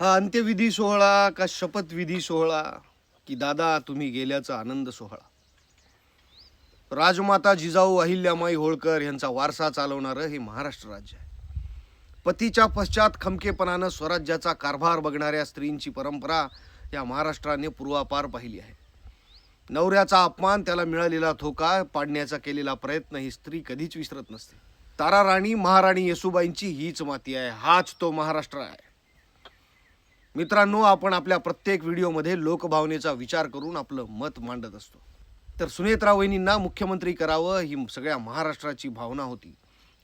हा अंत्यविधी सोहळा का शपथविधी सोहळा? की दादा तुम्ही गेल्याचा आनंद सोहळा? राजमाता जिजाऊ अहिल्यामाई होळकर यांचा वारसा चालवणारं हे महाराष्ट्र राज्य आहे. पतीच्या पश्चात खमकेपणानं स्वराज्याचा कारभार बघणाऱ्या स्त्रींची परंपरा या महाराष्ट्राने पूर्वापार पाहिली आहे. नवऱ्याचा अपमान त्याला मिळालेला धोका पाडण्याचा केलेला प्रयत्न ही स्त्री कधीच विसरत नसते. तारा राणी महाराणी येसुबाईंची हीच माती आहे. हाच तो महाराष्ट्र आहे. मित्रांनो आपण आपल्या प्रत्येक व्हिडिओमध्ये लोकभावनेचा विचार करून आपलं मत मांडत असतो. तर सुनेत्रा वहिनींना मुख्यमंत्री करावं ही सगळ्या महाराष्ट्राची भावना होती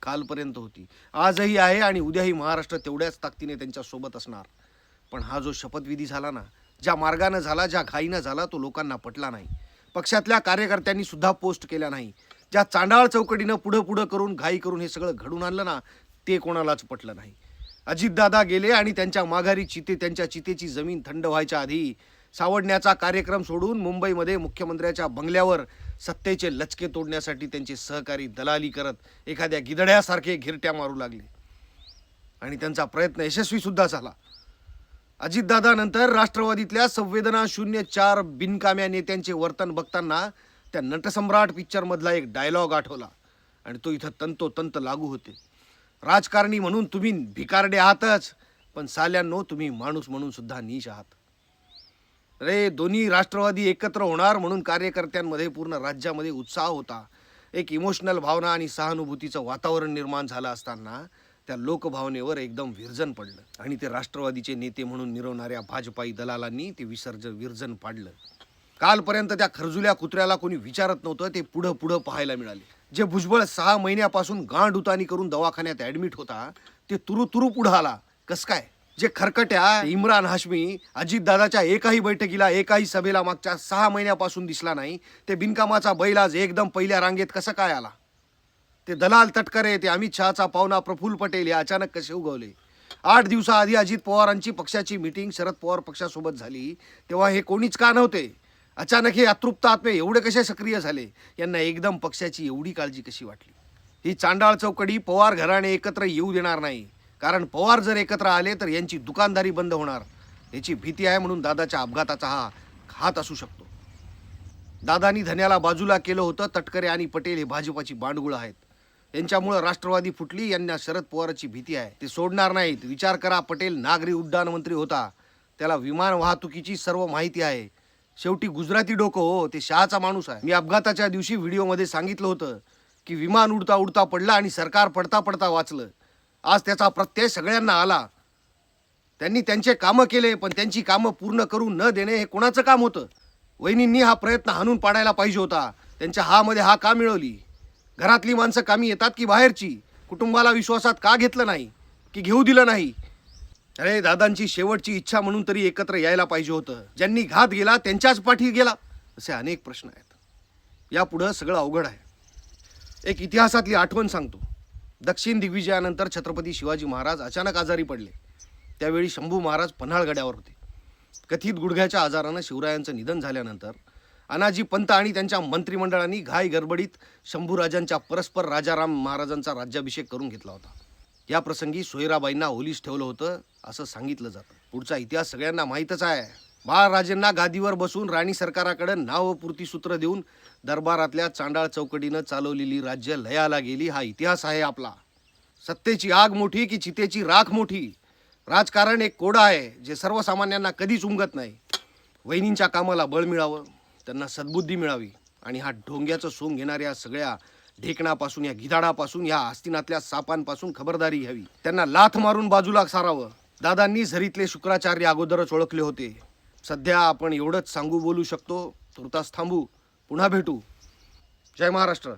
कालपर्यंत होती. आजही आहे आणि उद्याही महाराष्ट्र तेवढ्याच ताकदीने त्यांच्यासोबत असणार. पण हा जो शपथविधी झाला ना ज्या मार्गानं झाला ज्या घाईनं झाला तो लोकांना पटला नाही. पक्षातल्या कार्यकर्त्यांनी सुद्धा पोस्ट केल्या नाही. ज्या चांडाळ चौकटीनं पुढं पुढं करून घाई करून हे सगळं घडून आणलं ना ते कोणालाच पटलं नाही. अजितदादा गेले आणि त्यांच्या माघारी चिते त्यांच्या चितेची जमीन थंड व्हायच्या आधी सावडण्याचा कार्यक्रम सोडून मुंबईमध्ये मुख्यमंत्र्याच्या बंगल्यावर सत्तेचे लचके तोडण्यासाठी त्यांचे सहकारी दलाली करत एखाद्या गिधड्यासारखे घिरट्या मारू लागले. आणि त्यांचा प्रयत्न यशस्वीसुद्धा झाला. अजितदादानंतर राष्ट्रवादीतल्या संवेदना शून्य चार बिनकाम्या नेत्यांचे वर्तन बघताना त्या नटसम्राट पिक्चरमधला एक डायलॉग आठवला आणि तो इथं तंतोतंत लागू होते. राजकारणी म्हणून तुम्ही भिकारडे आहातच पण साल्यांनो तुम्ही माणूस म्हणून सुद्धा नीच आहात. रे दोन्ही राष्ट्रवादी एकत्र होणार म्हणून कार्यकर्त्यांमध्ये पूर्ण राज्यामध्ये उत्साह होता. एक इमोशनल भावना आणि सहानुभूतीचं वातावरण निर्माण झालं असताना त्या लोकभावनेवर एकदम विरजन पडलं. आणि ते राष्ट्रवादीचे नेते म्हणून मिरवणाऱ्या भाजपाई दलालांनी ते विसर्जन विरजन पाडलं. कालपर्यंत त्या खरजुल्या कुत्र्याला कोणी विचारत नव्हतं ते पुढं पुढं पाहायला मिळाले. जे भुजबळ सहा महिन्यापासून गांड उतानी करून दवाखान्यात ऍडमिट होता ते तुरु तुरु पुढं आला. कस काय? जे खरकट्या इम्रान हाशमी अजितदादाच्या एकाही बैठकीला एकाही सभेला मागच्या सहा महिन्यापासून दिसला नाही. ते बिनकामाचा बैल आज एकदम पहिल्या रांगेत कसं काय आला? ते दलाल तटकरे ते अमित शहाचा पाहुणा प्रफुल्ल पटेल हे अचानक कसे उगवले? आठ दिवसाआधी अजित पवारांची पक्षाची मिटिंग शरद पवार पक्षासोबत झाली. तेव्हा हे कोणीच का नव्हते? अचानक हे अतृप्त आत्मे एवढे कसे सक्रिय झाले? यांना एकदम पक्षाची एवढी काळजी कशी वाटली? ही चांडाळ चौकडी पवार घराणे एकत्र येऊ देणार नाही. कारण पवार जर एकत्र आले तर यांची दुकानदारी बंद होणार. याची भीती आहे म्हणून दादाच्या अपघाताचा हा हात असू शकतो. दादानी धन्याला बाजूला केलं होतं. तटकरे आणि पटेल हे भाजपाची बांडगुळ आहेत. यांच्यामुळं राष्ट्रवादी फुटली. यांना शरद पवारची भीती आहे. ते सोडणार नाहीत. विचार करा पटेल नागरी उड्डाण मंत्री होता. त्याला विमान वाहतुकीची सर्व माहिती आहे. शेवटी गुजराती डोकं हो ते शहाचा माणूस आहे. मी अपघाताच्या दिवशी व्हिडिओमध्ये सांगितलं होतं की विमान उडता उडता पडला आणि सरकार पडता पडता वाचलं. आज त्याचा प्रत्यय सगळ्यांना आला. त्यांनी त्यांचे कामं केले पण त्यांची कामं पूर्ण करून न देणे हे कोणाचं काम होतं? वहिनींनी हा प्रयत्न हाणून पाडायला पाहिजे होता. त्यांच्या हामध्ये हा का मिळवली? घरातली माणसं कामी येतात की बाहेरची? कुटुंबाला विश्वासात का घेतलं नाही? की घेऊ दिलं नाही? अरे दादांची शेवटची इच्छा म्हणून तरी एकत्र यायला पाहिजे होतं. ज्यांनी घात गेला त्यांच्याच पाठी गेला असे अनेक प्रश्न आहेत. यापुढं सगळं अवघड आहे. एक इतिहासातली आठवण सांगतो. दक्षिण दिग्विजयानंतर छत्रपती शिवाजी महाराज अचानक आजारी पडले. त्यावेळी शंभू महाराज पन्हाळगड्यावर होते. कथित गुडघ्याच्या आजारानं शिवरायांचं निधन झाल्यानंतर अनाजी पंत आणि त्यांच्या मंत्रिमंडळांनी घाई गडबडीत शंभूराजांच्या परस्पर राजाराम महाराजांचा राज्याभिषेक करून घेतला होता. या प्रसंगी सोयराबाईंना ओलीस ठेवलं होतं असं सांगितलं जातं. पुढचा इतिहास सगळ्यांना माहीतच आहे. बाळराजेंना गादीवर बसून राणी सरकाराकडे नावपूर्ती सूत्र देऊन दरबारातल्या चांडाळ चौकटीनं चालवलेली राज्य लयाला गेली. हा इतिहास आहे आपला. सत्तेची आग मोठी की चितेची राख मोठी? राजकारण एक कोडा आहे जे सर्वसामान्यांना कधीच उमगत नाही. वहिनींच्या कामाला बळ मिळावं त्यांना सद्बुद्धी मिळावी आणि हा ढोंग्याचं सोंग घेणाऱ्या सगळ्या ढेकणापासून या गिधाडापासून या आस्तिनातल्या सापांपासून खबरदारी घ्यावी. त्यांना लाथ मारून बाजूला सारावं. दादांनी झरीतले शुक्राचार्य अगोदरच ओळखले होते. सध्या आपण एवढंच सांगू बोलू शकतो. तुर्तास थांबू. पुन्हा भेटू. जय महाराष्ट्र.